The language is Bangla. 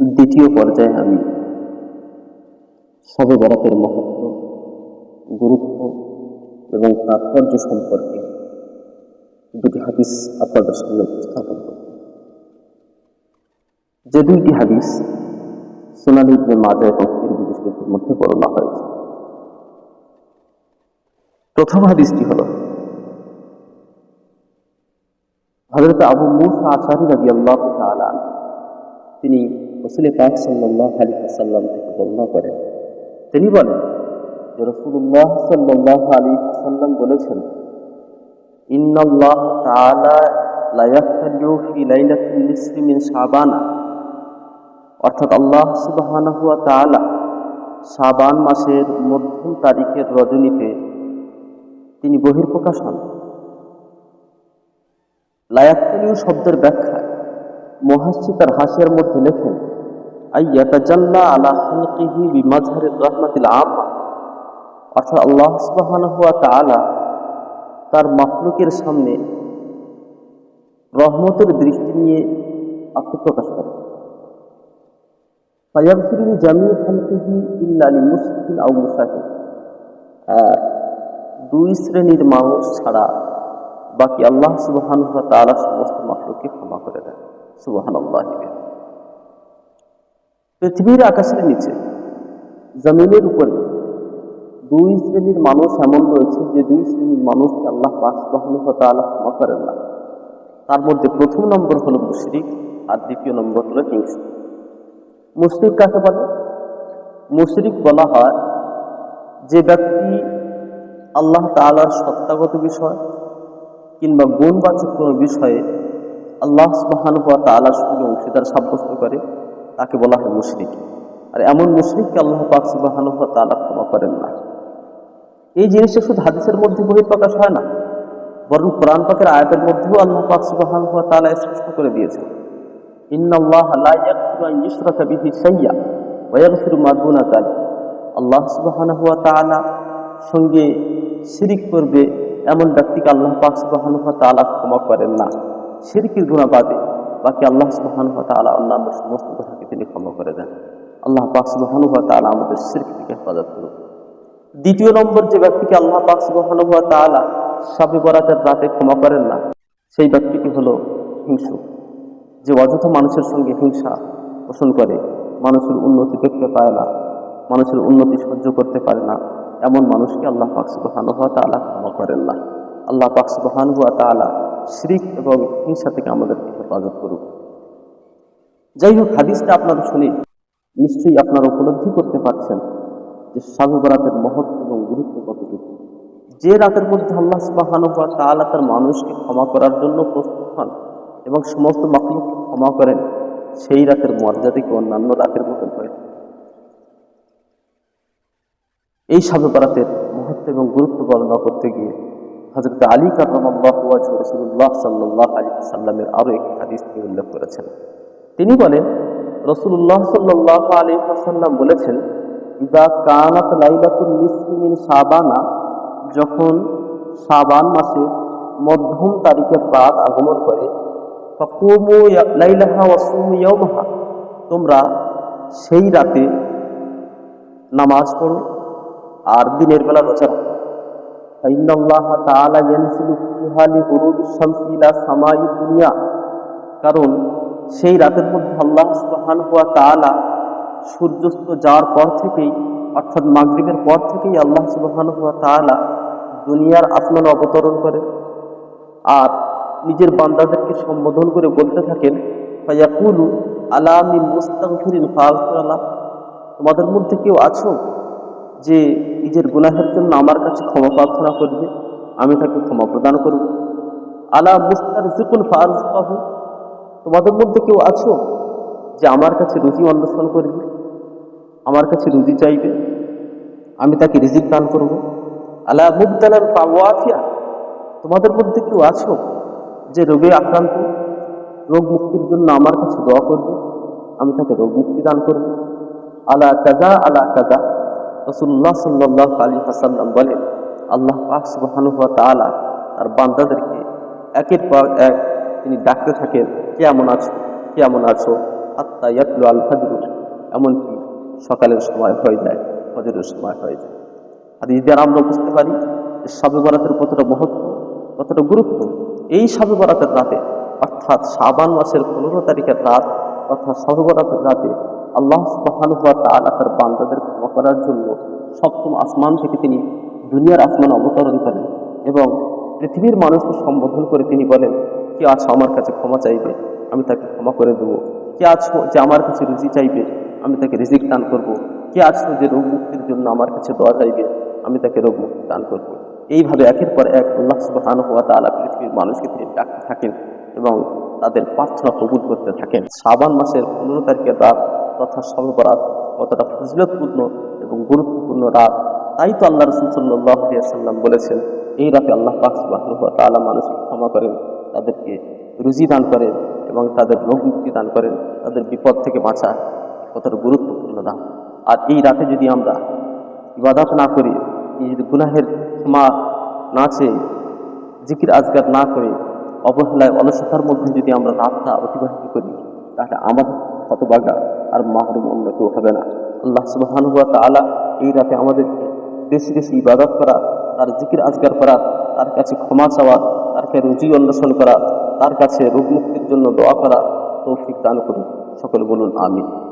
দ্বিতীয় পর্যায়ে আমি সবে বরাতের মহত্ব, গুরুত্ব এবং তাৎপর্য সম্পর্কে দুটি হাদিস আপনাদের সামনে উপস্থাপন করব। যে দুইটি হাদিস সোনালি ইবনে মাজা এবং মধ্যে বর্ণনা হয়েছে। প্রথম হাদিসটি হল হযরত আবু মুসা আশারি রাদিয়াল্লাহু তাআলা তিনি রসুল পাক সাল্লাহ আলী সাল্লাম থেকে বর্ণনা করেন। তিনি বলেন, যে রসুল্লাহ সাল্লাহ আলী সাল্লাম বলেছেন, ইন্নাল্লাহ অর্থাৎ আল্লাহ সুবহানাহু শাবান মাসের মধ্যম তারিখের রজনীতে তিনি বহির্প্রকাশ হন। লায়াক্তালিউ শব্দের ব্যাখ্যা মহাসি তার হাসিয়ার মধ্যে লেখেন আল্লাহ তার মাখলুকের সামনে রহমতের দৃষ্টি নিয়ে আত্মপ্রকাশ করে আর দুই শ্রেণির মানুষ ছাড়া বাকি আল্লাহ সুবহানাহু ওয়া তাআলা সমস্ত মাখলুককে ক্ষমা করে দেন। সুবহানাল্লাহ পৃথিবীর আকাশের নিচে, জমিনের উপরে দুই শ্রেণির মানুষ এমন রয়েছে যে দুই শ্রেণির মানুষকে আল্লাহ পাক তাআলা ক্ষমা করেন না। তার মধ্যে প্রথম নম্বর হলো মুশরিক আর দ্বিতীয় নম্বর হলো হিংসা। মুশরিক কাকে বলে? মুশরিক বলা হয় যে ব্যক্তি আল্লাহ তাআলার সত্তাগত বিষয় কিংবা গুণবাচক কোনো বিষয়ে আল্লাহ সুবহানাহু ওয়া তাআলার সঙ্গে অংশীদার সাব্যস্ত করে তাকে বলা হয় মুশরিক। আর এমন মুশরিককে আল্লাহ পাক সুবহানাহু ওয়া তাআলা ক্ষমা করেন না। এই জিনিসটা শুধু হাদিসের মধ্যে বহিঃপ্রকাশ হয় না, বরং কোরআন পাকের আয়াতের মধ্যেও আল্লাহ পাক সুবহানাহু ওয়া তাআলা স্পষ্ট করে দিয়েছেন। ইন্নাল্লাহা লা ইয়াগফিরু আন ইউশরাকা বিহি শাইয়্যা ওয়া ইয়াগফিরু মা দুনা আল্লাহ সুবহানাহু ওয়া তাআলা সঙ্গে শিরিক করবে এমন ব্যক্তিকে আল্লাহ পাক সুবহানাহু ওয়া তাআলা ক্ষমা করেন না। শিরকের গুণা বাদে বাকি আল্লাহ সুবহানাহু ওয়া তাআলা অন্যান্য সমস্ত গুণাকে তিনি ক্ষমা করে দেন। আল্লাহ পাক সুবহানাহু ওয়া তাআলা আমাদের শিরক থেকে হেফাজত করুন দ্বিতীয় নম্বর, যে ব্যক্তিকে আল্লাহ পাক সুবহানাহু ওয়া তাআলা সবে বরাতের রাতে ক্ষমা করেন না, সেই ব্যক্তিটি হলো হিংসুক যে অযথা মানুষের সঙ্গে হিংসা পোষণ করে, মানুষের উন্নতি দেখতে পায় না, মানুষের উন্নতি সহ্য করতে পারে না, এমন মানুষকে আল্লাহ পাক সুবহানাহু ওয়া তাআলা ক্ষমা করেন না। আল্লাহ পাক সুবহানাহু ওয়া তাআলা শিরিক এবং হিংসা থেকে আমাদেরকে হেফাজত করুক। যাই হোক হাদিসটা আপনারা শুনি নিশ্চয়ই আপনারা উপলব্ধি করতে পারছেন যে সাধু বরাতের মহত্ব এবং গুরুত্ব কতটুকু। যে রাতের মধ্যে আল্লাহ সুবহানাহু ওয়া তাআলা তার মানুষকে ক্ষমা করার জন্য প্রস্তুত হন এবং সমস্ত মাকলুককে ক্ষমা করেন, সেই রাতের মর্যাদাকে অন্যান্য রাতের মতন হয়ে এই সাধু বরাতের মহত্ব এবং গুরুত্ব বর্ণনা করতে গিয়ে হজরত আলী কাররামাল্লাহ সাল্লাহ আলী সাল্লামের আরও একটি হাদিস তিনি উল্লেখ করেছেন। তিনি বলেন রসুল্লাহ সাল্লাহ আলী সাল্লাম বলেছেন ইদা কানাত লাইলাতুল সাবানা যখন সাবান মাসে মধ্যম তারিখের রাত আগমন করে, ফকুমু লাইলাহা ওয়াসুমু ইয়াওমাহা তোমরা সেই রাতে নামাজ পড়ো আর দিনের বেলা রোজা فإن الله تعالى ينزل فيها لغروب الشمس إلى سماء الدنيا কারণ সেই রাতের মধ্যে আল্লাহ সুবহানাহু ওয়া তাআলা সূর্যাস্ত যাওয়ার পর থেকেই অর্থাৎ মাগরিবের পর থেকেই আল্লাহ সুবহানাহু ওয়া তাআলা দুনিয়ার আসমানে অবতরণ করে আর নিজের বান্দাদেরকে সম্বোধন করে বলতে থাকেন ফায়াকুলু আলা মিন মুস্তাগফিরিন ফাগফিরাল্লাহ তোমাদের মধ্যে কেউ আছো যে নিজের গুনাহের জন্য আমার কাছে ক্ষমা প্রার্থনা করবে, আমি তাকে ক্ষমা প্রদান করব। আলা মুস্তার জিকুল ফারজ ফারুফাহু তোমাদের মধ্যে কেউ আছো যে আমার কাছে রুজি অন্বেষণ করবে, আমার কাছে রুজি চাইবে, আমি তাকে রিজিক দান করব। আলা মুবতালার পাওয়াফিয়া তোমাদের মধ্যে কেউ আছো যে রোগে আক্রান্ত, রোগ মুক্তির জন্য আমার কাছে দোয়া করবে, আমি তাকে রোগ মুক্তি দান করব। আলা কাজা আলা কাজা রসুল্লাহ সাল্লাহ আলী হাসাল্লাম বলেন, আল্লাহ পাক সুবহানাহু ওয়া তাআলা আর বান্দাদেরকে একের পর এক তিনি ডাকতে থাকেন, কেমন আছো? কেমন আছো? আত্মা ইয়াতলু আল ফাজর, এমনকি সকালের সময় হয়ে যায়, ফজরের সময় হয়ে যায়। আর ঈদ দ্বারা আমরা বুঝতে পারি যে শবে বরাতের কতটা মহত্ব, কতটা গুরুত্ব। এই শবে বরাতের রাতে, অর্থাৎ শাবান মাসের পনেরো তারিখের রাত, অর্থাৎ শবে বরাতের রাতে আল্লাহ তাআলা তার বান্দাদের ক্ষমা করার জন্য সপ্তম আসমান থেকে তিনি দুনিয়ার আসমান অবতরণ করেন এবং পৃথিবীর মানুষকে সম্বোধন করে তিনি বলেন, কে আছো আমার কাছে ক্ষমা চাইবে? আমি তাকে ক্ষমা করে দেবো। কে আছো যে আমার কাছে রুজি চাইবে? আমি তাকে রিজিক দান করব। কে আছো যে রোগ মুক্তির জন্য আমার কাছে দোয়া চাইবে? আমি তাকে রোগ মুক্তি দান করব। এইভাবে একের পর এক আল্লাহ সুবহানাহু ওয়া তাআলা পৃথিবীর মানুষকে তিনি ডাকতে থাকেন এবং তাদের প্রার্থনা কবুল করতে থাকেন। শ্রাবণ মাসের পনেরো তারিখে রাত তথা সর্বরাত কতটা ফজিলতপূর্ণ এবং গুরুত্বপূর্ণ রাত। তাই তো আল্লাহ রসুল সাল্লাম বলেছেন, এই রাতে আল্লাহ পাক তাআলা মানুষকে ক্ষমা করেন, তাদেরকে রুজি দান করেন এবং তাদের রোগ মুক্তি দান করেন, তাদের বিপদ থেকে বাঁচা কতটা গুরুত্বপূর্ণ রাত। আর এই রাতে যদি আমরা ইবাদত না করি যদি গুনাহের ক্ষমা না চেয়ে জিকির আজগার না করে, অবহেলায় অলসতার মধ্যে যদি আমরা রাতটা অতিবাহিত করি, তাহলে আমাদের হতবাগা আর মাহরুম অন্য কেউ হবে না। আল্লাহ সুবহানাহু ওয়া তাআলা এই রাতে আমাদেরকে বেশি বেশি ইবাদত করা, তার জিকির আজগার করা, তার কাছে ক্ষমা চাওয়া, তার কাছে রুজি অন্বেষণ করা, তার কাছে রোগ মুক্তির জন্য দোয়া করা, তৌফিক দান করুন। সকল বলুন, আমিন।